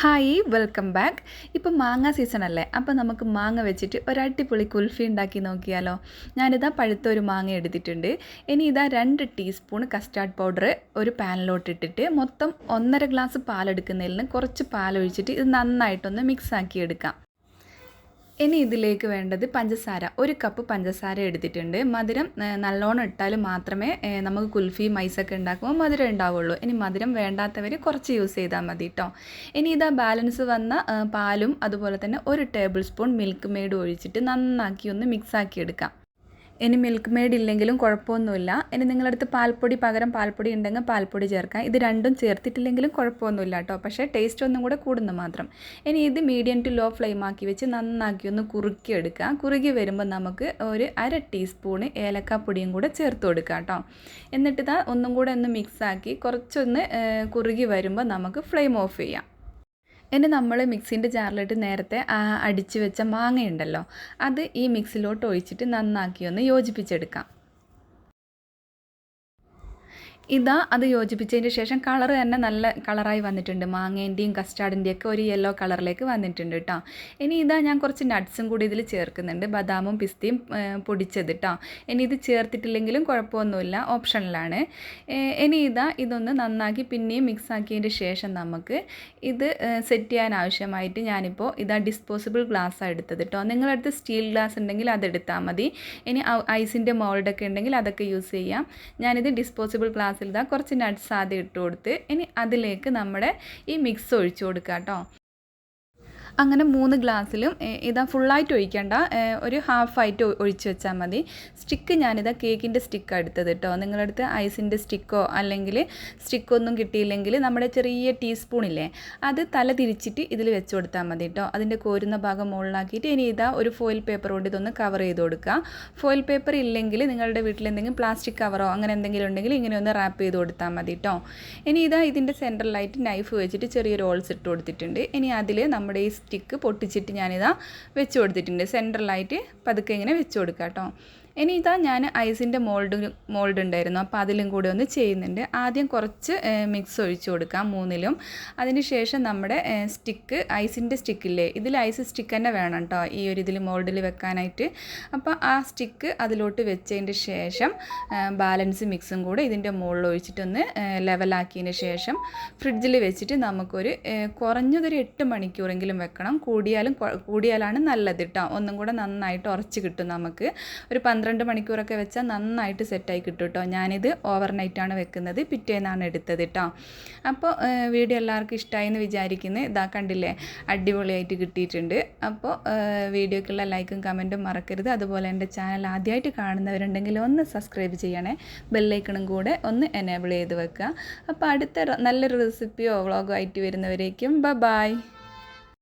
Hi welcome back ഇപ്പം മാങ്ങ season അല്ലേ? അപ്പോൾ നമുക്ക് മാങ്ങ വെച്ചിട്ട് ഒരടിപൊളി കുൽഫി ഉണ്ടാക്കി നോക്കിയാലോ. ഞാനിതാ പഴുത്ത ഒരു മാങ്ങ എടുത്തിട്ടുണ്ട്. ഇനി ഇതാ രണ്ട് ടീസ്പൂൺ കസ്റ്റാർഡ് പൗഡർ ഒരു പാനിലോട്ട് ഇട്ടിട്ട് മൊത്തം ഒന്നര ഗ്ലാസ് പാലെടുക്കുന്നതിൽ നിന്ന് കുറച്ച് പാലൊഴിച്ചിട്ട് ഇത് നന്നായിട്ടൊന്ന് മിക്സ് ആക്കി എടുക്കാം ഇനി ഇതിലേക്ക് വേണ്ടത് പഞ്ചസാര. ഒരു കപ്പ് പഞ്ചസാര എടുത്തിട്ടുണ്ട്. മധുരം നല്ലോണം ഇട്ടാൽ മാത്രമേ നമുക്ക് കുൽഫി മൈസൊക്കെ ഉണ്ടാക്കുമ്പോൾ മധുരം ഉണ്ടാവുള്ളൂ. ഇനി മധുരം വേണ്ടാത്തവർ കുറച്ച് യൂസ് ചെയ്താൽ മതി കേട്ടോ ഇനി ഇതാ ബാലൻസ് വന്ന പാലും അതുപോലെ തന്നെ ഒരു ടേബിൾ സ്പൂൺ മിൽക്ക് മെയ്ഡ് ഒഴിച്ചിട്ട് നന്നാക്കി ഒന്ന് മിക്സ് ആക്കി എടുക്കാം. ഇനി മിൽക്ക് മെയ്ഡ് ഇല്ലെങ്കിലും കുഴപ്പമൊന്നുമില്ല. ഇനി നിങ്ങളുടെ അടുത്ത് പാൽപ്പൊടി പകരം പാൽപ്പൊടി ഉണ്ടെങ്കിൽ പാൽപ്പൊടി ചേർക്കാം. ഇത് രണ്ടും ചേർത്തിട്ടില്ലെങ്കിലും കുഴപ്പമൊന്നുമില്ല കേട്ടോ. പക്ഷേ ടേസ്റ്റ് ഒന്നും കൂടെ കൂടുന്നു മാത്രം. ഇനി ഇത് മീഡിയം ടു ലോ ഫ്ലെയിം ആക്കി വെച്ച് നന്നാക്കി ഒന്ന് കുറുക്കി എടുക്കുക. കുറുകി വരുമ്പോൾ നമുക്ക് ഒരു അര ടീസ്പൂണ് ഏലക്കാപ്പൊടിയും കൂടെ ചേർത്ത് കൊടുക്കുക കേട്ടോ. എന്നിട്ട് ഇതാ ഒന്നും കൂടെ ഒന്ന് മിക്സാക്കി കുറച്ചൊന്ന് കുറുകി വരുമ്പോൾ നമുക്ക് ഫ്ലെയിം ഓഫ് ചെയ്യാം. ഇനി നമ്മൾ മിക്സിന്റെ ജാറിലിട്ട് നേരത്തെ അടിച്ചു വെച്ച മാങ്ങയുണ്ടല്ലോ അത് ഈ മിക്സിലോട്ട് ഒഴിച്ചിട്ട് നന്നാക്കി ഒന്ന് യോജിപ്പിച്ചെടുക്കാം. ഇതാ അത് യോജിപ്പിച്ചതിന് ശേഷം കളർ തന്നെ നല്ല കളറായി വന്നിട്ടുണ്ട്. മാങ്ങേന്റെയും കസ്റ്റാർഡിന്റെയും ഒക്കെ ഒരു യെല്ലോ കളറിലേക്ക് വന്നിട്ടുണ്ട് കേട്ടോ ഇനി ഇതാ ഞാൻ കുറച്ച് നട്ട്സും കൂടി ഇതിൽ ചേർക്കുന്നുണ്ട്. ബദാമും പിസ്തയും പൊടിച്ചത് കേട്ടോ ഇനി ഇത് ചേർത്തിട്ടില്ലെങ്കിലും കുഴപ്പമൊന്നുമില്ല. ഓപ്ഷനിലാണ് ഇനി ഇതാ ഇതൊന്ന് നന്നാക്കി പിന്നെയും മിക്സ് ആക്കിയതിന് ശേഷം നമുക്ക് ഇത് സെറ്റ് ചെയ്യാൻ ആവശ്യമായിട്ട് ഞാനിപ്പോൾ ഇതാ ഡിസ്പോസിബിൾ ഗ്ലാസ്സാണ് എടുത്തത് കേട്ടോ നിങ്ങളടുത്ത് സ്റ്റീൽ ഗ്ലാസ് ഉണ്ടെങ്കിൽ അതെടുത്താൽ മതി. ഇനി ഐസിന്റെ മോൾഡൊക്കെ ഉണ്ടെങ്കിൽ അതൊക്കെ യൂസ് ചെയ്യാം. ഞാനിത് ഡിസ്പോസിബിൾ ഗ്ലാസ്സിൽ ഇതാ കുറച്ച് നട്ട്സ് ആദ്യം ഇട്ട് കൊടുത്ത് ഇനി അതിലേക്ക് നമ്മുടെ ഈ മിക്സ് ഒഴിച്ചു കൊടുക്കുക കേട്ടോ അങ്ങനെ മൂന്ന് ഗ്ലാസ്സിലും ഇതാ ഫുള്ളായിട്ട് ഒഴിക്കേണ്ട. ഒരു ഹാഫായിട്ട് ഒഴിച്ച് വെച്ചാൽ മതി. സ്റ്റിക്ക് ഞാനിതാ കേക്കിന്റെ സ്റ്റിക്കാണ് എടുത്തത് കേട്ടോ നിങ്ങളുടെ അടുത്ത് ഐസിന്റെ സ്റ്റിക്കോ അല്ലെങ്കിൽ സ്റ്റിക്കൊന്നും കിട്ടിയില്ലെങ്കിൽ നമ്മുടെ ചെറിയ ടീസ്പൂണില്ലേ അത് തല തിരിച്ചിട്ട് ഇതിൽ വെച്ച് കൊടുത്താൽ മതി കേട്ടോ അതിന്റെ കോരുന്ന ഭാഗം മുകളിലാക്കിയിട്ട് ഇനി ഇതാ ഒരു ഫോയിൽ പേപ്പർ കൊണ്ട് ഇതൊന്ന് കവർ ചെയ്ത് കൊടുക്കുക ഫോയിൽ പേപ്പർ ഇല്ലെങ്കിൽ നിങ്ങളുടെ വീട്ടിൽ എന്തെങ്കിലും പ്ലാസ്റ്റിക് കവറോ അങ്ങനെ എന്തെങ്കിലും ഉണ്ടെങ്കിൽ ഇങ്ങനെ ഒന്ന് റാപ്പ് ചെയ്ത് കൊടുത്താൽ മതി കേട്ടോ ഇനി ഇതാ ഇതിന്റെ സെന്ററിലായിട്ട് നൈഫ് വെച്ചിട്ട് ചെറിയൊരു ഹോൾസ് ഇട്ട് കൊടുത്തിട്ടുണ്ട്. ഇനി അതിൽ നമ്മുടെ ഈ സ്റ്റിക്ക് പൊട്ടിച്ചിട്ട് ഞാനിതാ വെച്ച് കൊടുത്തിട്ടുണ്ട്. സെന്ററിലായിട്ട് പതുക്കെ ഇങ്ങനെ വെച്ച് കൊടുക്കാം കേട്ടോ ഇനി ഇതാ ഞാൻ ഐസിന്റെ മോൾഡ് മോൾഡ് ഉണ്ടായിരുന്നു. അപ്പോൾ അതിലും കൂടെ ഒന്ന് ചെയ്യുന്നുണ്ട്. ആദ്യം കുറച്ച് മിക്സ് ഒഴിച്ചു കൊടുക്കാം മൂന്നിലും. അതിനുശേഷം നമ്മുടെ സ്റ്റിക്ക് ഐസിന്റെ സ്റ്റിക്കില്ലേ? ഇതിൽ ഐസ് സ്റ്റിക്ക് തന്നെ വേണം കേട്ടോ. ഈ ഒരു ഇതിൽ മോൾഡിൽ വെക്കാനായിട്ട്. അപ്പോൾ ആ സ്റ്റിക്ക് അതിലോട്ട് വെച്ചതിന്റെ ശേഷം ബാലൻസ് മിക്സും കൂടെ ഇതിന്റെ മുകളിൽ ഒഴിച്ചിട്ടൊന്ന് ലെവലാക്കിയതിന് ശേഷം ഫ്രിഡ്ജിൽ വെച്ചിട്ട് നമുക്കൊരു കുറഞ്ഞതൊരു എട്ട് മണിക്കൂറെങ്കിലും വെക്കണം. കൂടിയാലും കൂടിയാലാണ് നല്ലത് കേട്ടോ. ഒന്നും കൂടെ നന്നായിട്ട് ഉറച്ച് കിട്ടും നമുക്ക്. ഒരു പന്ത്രണ്ട് മണിക്കൂറൊക്കെ വെച്ചാൽ നന്നായിട്ട് സെറ്റായി കിട്ടും കേട്ടോ ഞാനിത് ഓവർനൈറ്റാണ് വെക്കുന്നത്. പിറ്റേന്നാണ് എടുത്തത് കേട്ടോ അപ്പോൾ വീഡിയോ എല്ലാവർക്കും ഇഷ്ടമായി എന്ന് വിചാരിക്കുന്നത് ഇതാ കണ്ടില്ലേ? അടിപൊളിയായിട്ട് കിട്ടിയിട്ടുണ്ട്. അപ്പോൾ വീഡിയോക്കുള്ള ലൈക്കും കമന്റും മറക്കരുത്. അതുപോലെ എന്റെ ചാനൽ ആദ്യമായിട്ട് കാണുന്നവരുണ്ടെങ്കിൽ ഒന്ന് സബ്സ്ക്രൈബ് ചെയ്യണേ. ബെല്ലൈക്കണും കൂടെ ഒന്ന് എനേബിൾ ചെയ്ത് വെക്കുക. അപ്പോൾ അടുത്ത നല്ലൊരു റെസിപ്പിയോ വ്ളോഗോ ആയിട്ട് വരുന്നവരേക്കും. ബ ബായ്